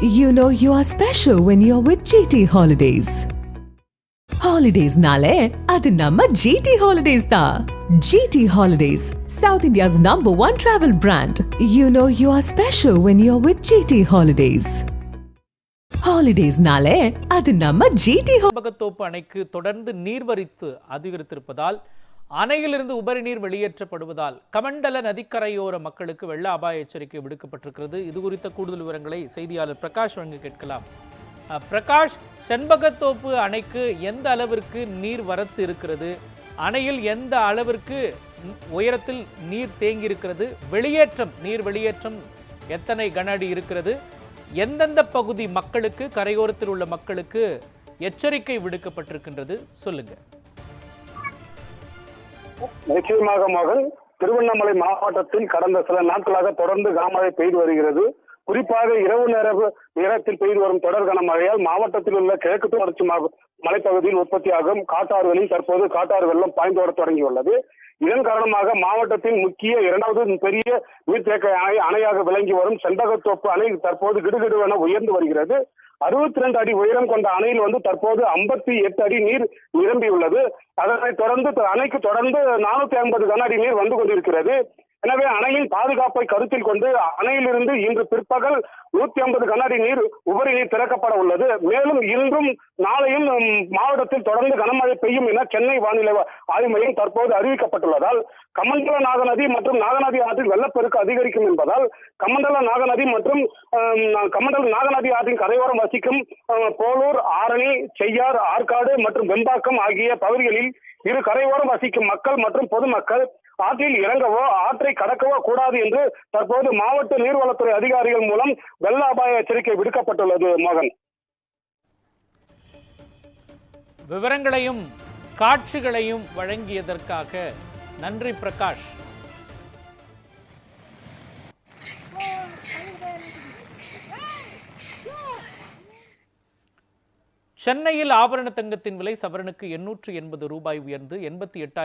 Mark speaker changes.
Speaker 1: You know you are special when you're with GT Holidays. ஹாலிடேஸ்னாலே அது நம்ம GT holidays தான் GT holidays south India's number one travel brand you know you are special when you are with GT holidays ஹாலிடேஸ்னாலே அது நம்ம GT
Speaker 2: பகத்தோப்பு அணைக்கு தொடர்ந்து நீர்வரித்து அதிகரித்திருப்பதால் அணையிலிருந்து உபரி நீர் வெளியேற்றப்படுவதால் கமண்டல நதிக்கரையோர மக்களுக்கு வெள்ள அபாய எச்சரிக்கை விடுக்கப்பட்டிருக்கிறது. இது குறித்த கூடுதல் விவரங்களை செய்தியாளர் பிரகாஷ் வழங்க கேட்கலாம். பிரகாஷ் செண்பகத்தோப்பு அணைக்கு எந்த அளவிற்கு நீர் வரத்து இருக்கிறது? அணையில் எந்த அளவிற்கு உயரத்தில் நீர் தேங்கி இருக்கிறது வெளியேற்றம் நீர் வெளியேற்றம் எத்தனை கன அடி இருக்கிறது? எந்தெந்த பகுதி மக்களுக்கு கரையோரத்தில் உள்ள மக்களுக்கு எச்சரிக்கை விடுக்கப்பட்டிருக்கின்றது? சொல்லுங்கள்
Speaker 3: நிச்சயமாக மகன் திருவண்ணாமலை மாவட்டத்தில் கடந்த சில நாட்களாக தொடர்ந்து கனமழை பெய்து வருகிறது. குறிப்பாக இரவு நேர நேரத்தில் பெய்து வரும் தொடர் கனமழையால் மாவட்டத்தில் உள்ள கிழக்கு தொடர்ச்சி மலைப்பகுதியில் உற்பத்தியாகும் காட்டாறுகளில் தற்போது காட்டாறு வெள்ளம் பாய்ந்து வர தொடங்கியுள்ளது. இதன் காரணமாக மாவட்டத்தின் முக்கிய இரண்டாவது பெரிய நீர்த்தேக்க அணை அணையாக விளங்கி வரும் செண்பகத்தோப்பு அணை தற்போது கிடுகிடுவென உயர்ந்து வருகிறது. அறுபத்தி ரெண்டு அடி உயரம் கொண்ட அணையில் வந்து தற்போது ஐம்பத்தி எட்டு அடி நீர் நிரம்பியுள்ளது. அதனை தொடர்ந்து அணைக்கு தொடர்ந்து நானூத்தி ஐம்பது கன அடி நீர் வந்து கொண்டிருக்கிறது. எனவே அணையின் பாதுகாப்பை கருத்தில் கொண்டு அணையிலிருந்து இன்று பிற்பகல் நூத்தி ஐம்பது கனஅடி நீர் உபரி நீர் திறக்கப்பட உள்ளது. மேலும் இன்றும் நாளையும் மாவட்டத்தில் தொடர்ந்து கனமழை பெய்யும் என சென்னை வானிலை ஆய்வு மையம் தற்போது அறிவிக்கப்பட்டுள்ளதால் கமண்டல நாகநதி மற்றும் நாகநதி ஆற்றில் வெள்ளப்பெருக்கு அதிகரிக்கும் என்பதால் கமண்டல நாகநதி மற்றும் கமண்டல நாகநதி ஆற்றின் கரையோரம் வசிக்கும் போலூர் ஆரணி செய்யார் ஆற்காடு மற்றும் வெம்பாக்கம் ஆகிய பகுதிகளில் இரு கரையோரம் வசிக்கும் மக்கள் மற்றும் பொதுமக்கள் ஆற்றில் இறங்கவோ ஆற்றை கடக்கவோ கூடாது என்று தற்போது மாவட்ட நீர்வளத்துறை அதிகாரிகள் மூலம் வெள்ள அபாய எச்சரிக்கை விடுக்கப்பட்டுள்ளது மோகன்.
Speaker 2: விவரங்களையும் காட்சிகளையும் வழங்கியதற்காக நன்றி பிரகாஷ். சென்னையில் ஆபரண தங்கத்தின் விலை சவரனுக்கு எண்ணூற்று எண்பது ரூபாய் உயர்ந்து எண்பத்தி எட்டாயிரம்